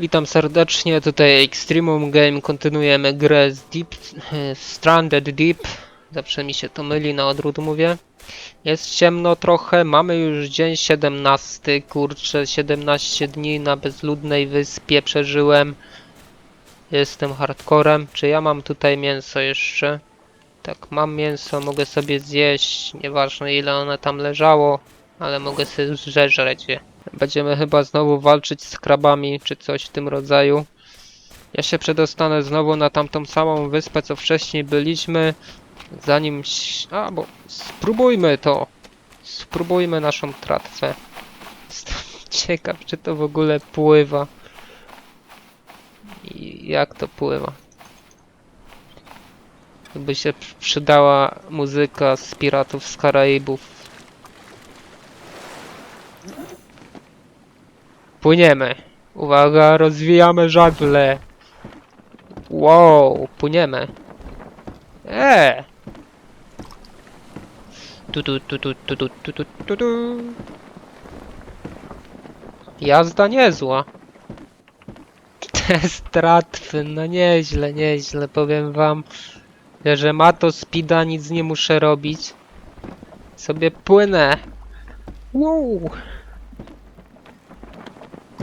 Witam serdecznie, tutaj Extremum Game, kontynuujemy grę z Deep, Stranded Deep. Zawsze mi się to myli, na odwrót mówię. Jest ciemno trochę, mamy już dzień 17, kurczę, 17 dni na bezludnej wyspie przeżyłem. Jestem hardcorem. Czy ja mam tutaj mięso jeszcze? Tak, mam mięso, mogę sobie zjeść, nieważne ile one tam leżało, ale mogę sobie zeżreć je. Będziemy chyba znowu walczyć z krabami, czy coś w tym rodzaju. Ja się przedostanę znowu na tamtą samą wyspę, co wcześniej byliśmy. Zanim... A, bo spróbujmy to. Spróbujmy naszą tratwę. Ciekaw, czy to w ogóle pływa. I jak to pływa. By się przy- przydała muzyka z Piratów z Karaibów. Płyniemy. Uwaga, rozwijamy żagle. Wow, płyniemy. E. Tu tu tu tu tu tu tu tu tu. Jazda niezła. Te stratwy, no nieźle, nieźle, powiem wam, że ma to speeda, nic nie muszę robić. Sobie płynę. Wow.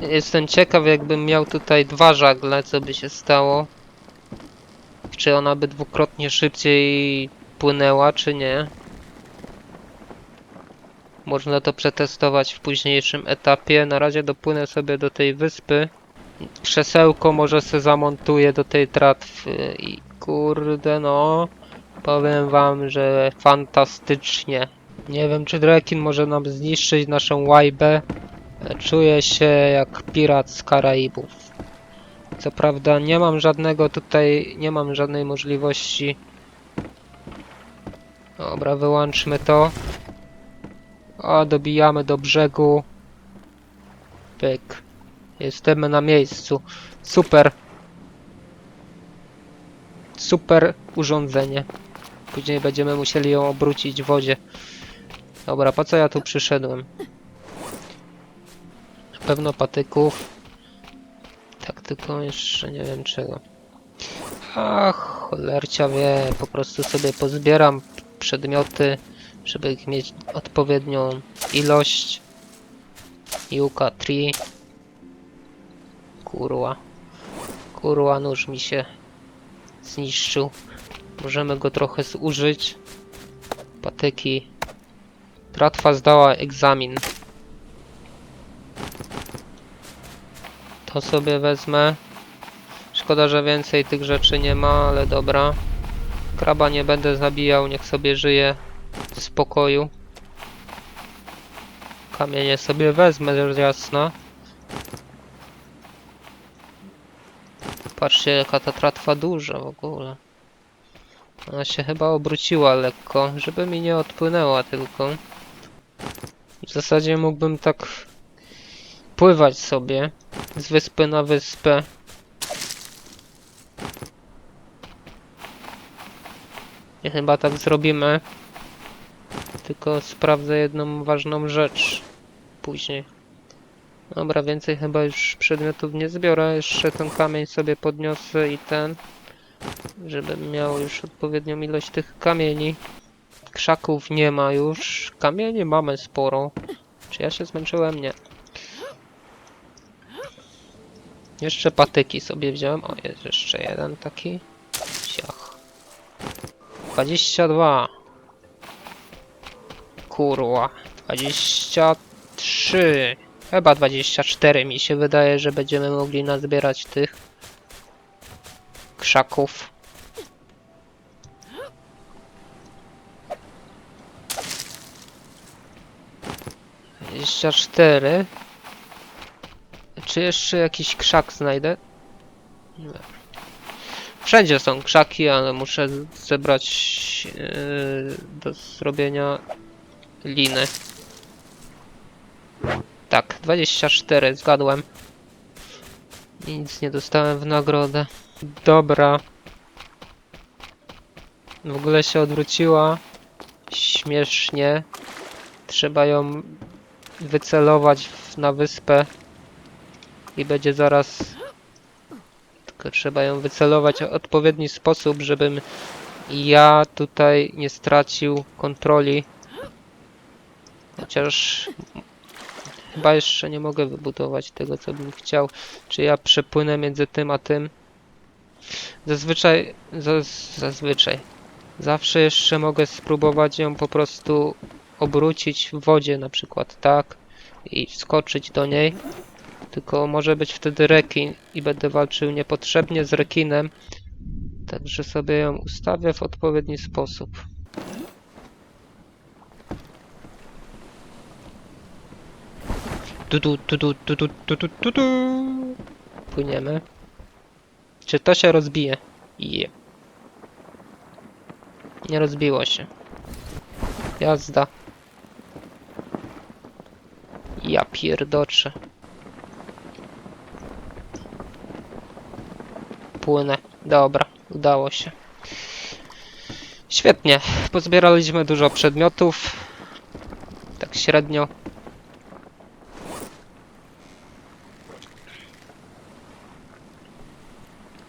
Jestem ciekaw, jakbym miał tutaj dwa żagle, co by się stało. Czy ona by dwukrotnie szybciej płynęła, czy nie? Można to przetestować w późniejszym etapie. Na razie dopłynę sobie do tej wyspy. Krzesełko może se zamontuję do tej tratwy i kurde no. Powiem wam, że fantastycznie. Nie wiem, czy Drekin może nam zniszczyć naszą łajbę. Czuję się jak pirat z Karaibów. Co prawda nie mam żadnego tutaj, nie mam żadnej możliwości. Dobra, wyłączmy to. O, dobijamy do brzegu. Pyk. Jesteśmy na miejscu. Super. Super urządzenie. Później będziemy musieli ją obrócić w wodzie. Dobra, po co ja tu przyszedłem? Pewno patyków. Tak, tylko jeszcze nie wiem czego. Ach, cholercia wie, po prostu sobie pozbieram przedmioty, żeby ich mieć odpowiednią ilość. Yuka tree. Kurwa. Kurwa, nóż mi się zniszczył. Możemy go trochę zużyć. Patyki. Tratwa zdała egzamin. To sobie wezmę. Szkoda, że więcej tych rzeczy nie ma, ale dobra. Kraba nie będę zabijał, niech sobie żyje w spokoju. Kamienie sobie wezmę, rzecz jasna. Patrzcie, jaka ta tratwa duża w ogóle. Ona się chyba obróciła lekko, żeby mi nie odpłynęła tylko. W zasadzie mógłbym tak pływać sobie z wyspy na wyspę. I chyba tak zrobimy. Tylko sprawdzę jedną ważną rzecz później. Dobra, więcej chyba już przedmiotów nie zbiorę. Jeszcze ten kamień sobie podniosę i ten. Żebym miał już odpowiednią ilość tych kamieni. Krzaków nie ma już. Kamieni mamy sporo. Czy ja się zmęczyłem? Nie. Jeszcze patyki sobie wziąłem. O, jest jeszcze jeden taki. Siach. 22. Kurwa. 23. Chyba 24 mi się wydaje, że będziemy mogli nazbierać tych krzaków. Dwadzieścia cztery. Czy jeszcze jakiś krzak znajdę? Nie. Wszędzie są krzaki, ale muszę zebrać yy, do zrobienia liny. Tak, 24, zgadłem. Nic nie dostałem w nagrodę. Dobra. W ogóle się odwróciła. Śmiesznie. Trzeba ją wycelować na wyspę. I będzie zaraz Tylko trzeba ją wycelować w odpowiedni sposób, żebym ja tutaj nie stracił kontroli. Chociaż chyba jeszcze nie mogę wybudować tego, co bym chciał. Czy ja przepłynę między tym a tym? Zazwyczaj, zaz, zazwyczaj. Zawsze jeszcze mogę spróbować ją po prostu obrócić w wodzie na przykład, tak? I wskoczyć do niej. Tylko może być wtedy rekin i będę walczył niepotrzebnie z rekinem. Także sobie ją ustawię w odpowiedni sposób. Tudu, tudu, tudu, tudu, tudu. Płyniemy. Czy to się rozbije? Yeah. Nie rozbiło się. Jazda. Ja pierdoczę. Płynę. Dobra, udało się. Świetnie. Pozbieraliśmy dużo przedmiotów. Tak średnio.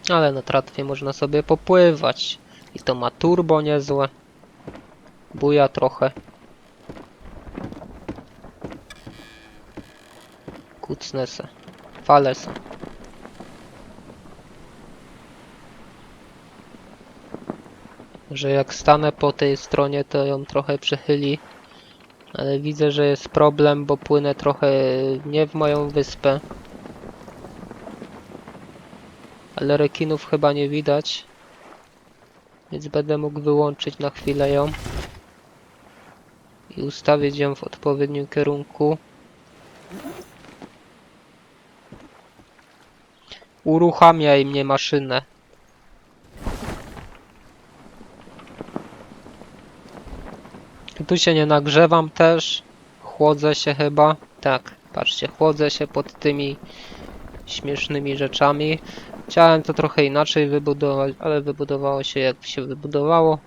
Ale na tratwie można sobie popływać. I to ma turbo niezłe. Buja trochę. Kucnę se. Fale se. Że jak stanę po tej stronie, to ją trochę przechyli. Ale widzę, że jest problem, bo płynę trochę nie w moją wyspę. Ale rekinów chyba nie widać. Więc będę mógł wyłączyć na chwilę ją. I ustawić ją w odpowiednim kierunku. Uruchamiaj mnie maszynę. Tu się nie nagrzewam też. Chłodzę się chyba. Tak, patrzcie, chłodzę się pod tymi śmiesznymi rzeczami. Chciałem to trochę inaczej wybudować, ale wybudowało się jak się wybudowało.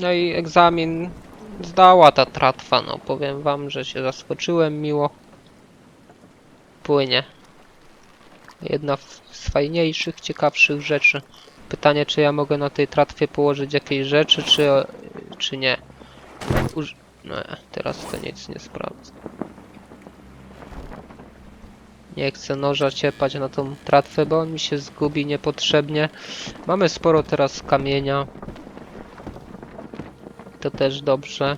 No i egzamin zdała ta tratwa, no powiem wam, że się zaskoczyłem miło. Płynie. Jedna z fajniejszych, ciekawszych rzeczy. Pytanie, czy ja mogę na tej tratwie położyć jakieś rzeczy, czy, czy nie. Uż... No, teraz to nic nie sprawdzę. Nie chcę noża ciepać na tą tratwę, bo on mi się zgubi niepotrzebnie. Mamy sporo teraz kamienia. To też dobrze.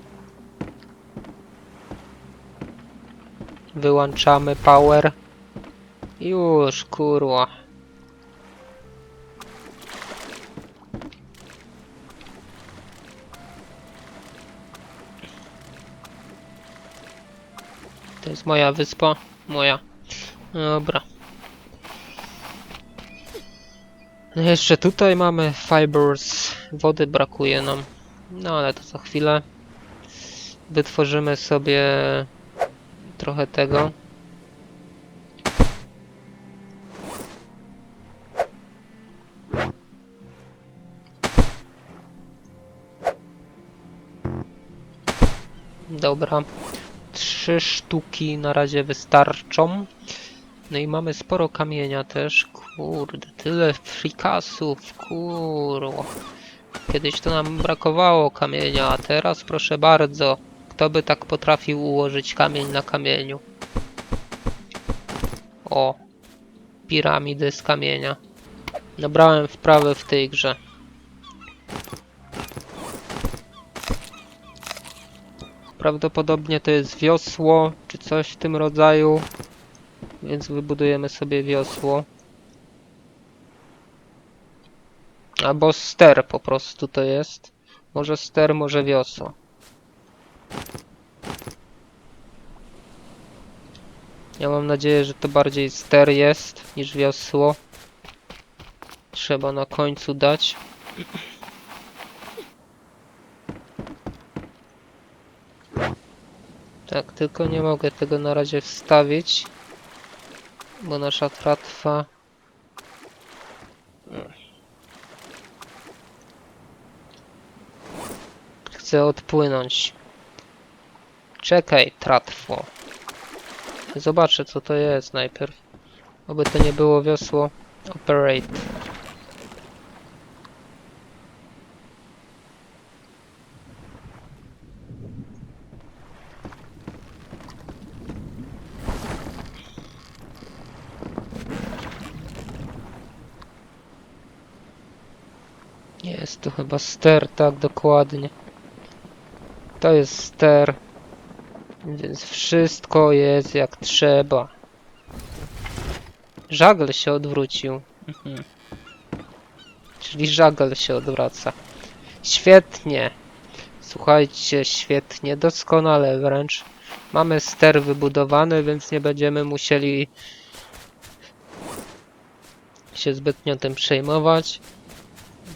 Wyłączamy power. Już, kurwa. To jest moja wyspa. Moja. Dobra. No jeszcze tutaj mamy fibers. Wody brakuje nam. No ale to za chwilę. Wytworzymy sobie trochę tego. Dobra. Trzy sztuki na razie wystarczą. No i mamy sporo kamienia też. Kurde, tyle frikasów, kurwa. Kiedyś to nam brakowało kamienia, a teraz proszę bardzo. Kto by tak potrafił ułożyć kamień na kamieniu? O, piramidy z kamienia. Nabrałem wprawy w tej grze. Prawdopodobnie to jest wiosło, czy coś w tym rodzaju. Więc wybudujemy sobie wiosło. Albo ster po prostu to jest. Może ster, może wiosło. Ja mam nadzieję, że to bardziej ster jest niż wiosło. Trzeba na końcu dać. Tak, tylko nie mogę tego na razie wstawić, bo nasza tratwa... Chcę odpłynąć. Czekaj, tratwo. Zobaczę, co to jest najpierw. Oby to nie było wiosło. Operate. Tu chyba ster, tak dokładnie. To jest ster. Więc wszystko jest jak trzeba. Żagle się odwrócił. Mhm. Czyli żagle się odwraca. Świetnie. Słuchajcie, świetnie, doskonale wręcz. Mamy ster wybudowany, więc nie będziemy musieli się zbytnio tym przejmować.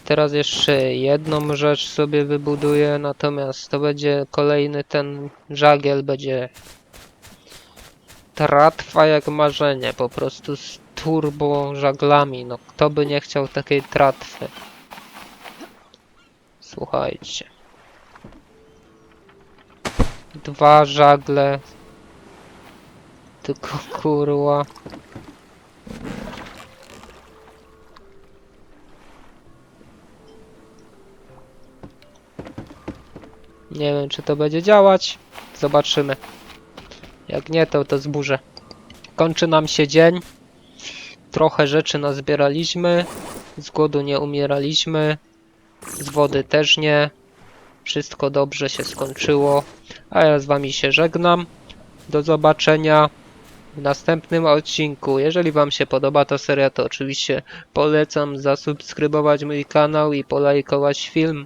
Teraz jeszcze jedną rzecz sobie wybuduję, natomiast to będzie kolejny ten żagiel, będzie tratwa jak marzenie, po prostu z turbo żaglami. No kto by nie chciał takiej tratwy? Słuchajcie. Dwa żagle. Tylko kurła. Nie wiem, czy to będzie działać. Zobaczymy. Jak nie, to to zburzę. Kończy nam się dzień. Trochę rzeczy nazbieraliśmy. Z głodu nie umieraliśmy. Z wody też nie. Wszystko dobrze się skończyło. A ja z wami się żegnam. Do zobaczenia w następnym odcinku. Jeżeli wam się podoba ta seria, to oczywiście polecam zasubskrybować mój kanał i polajkować film.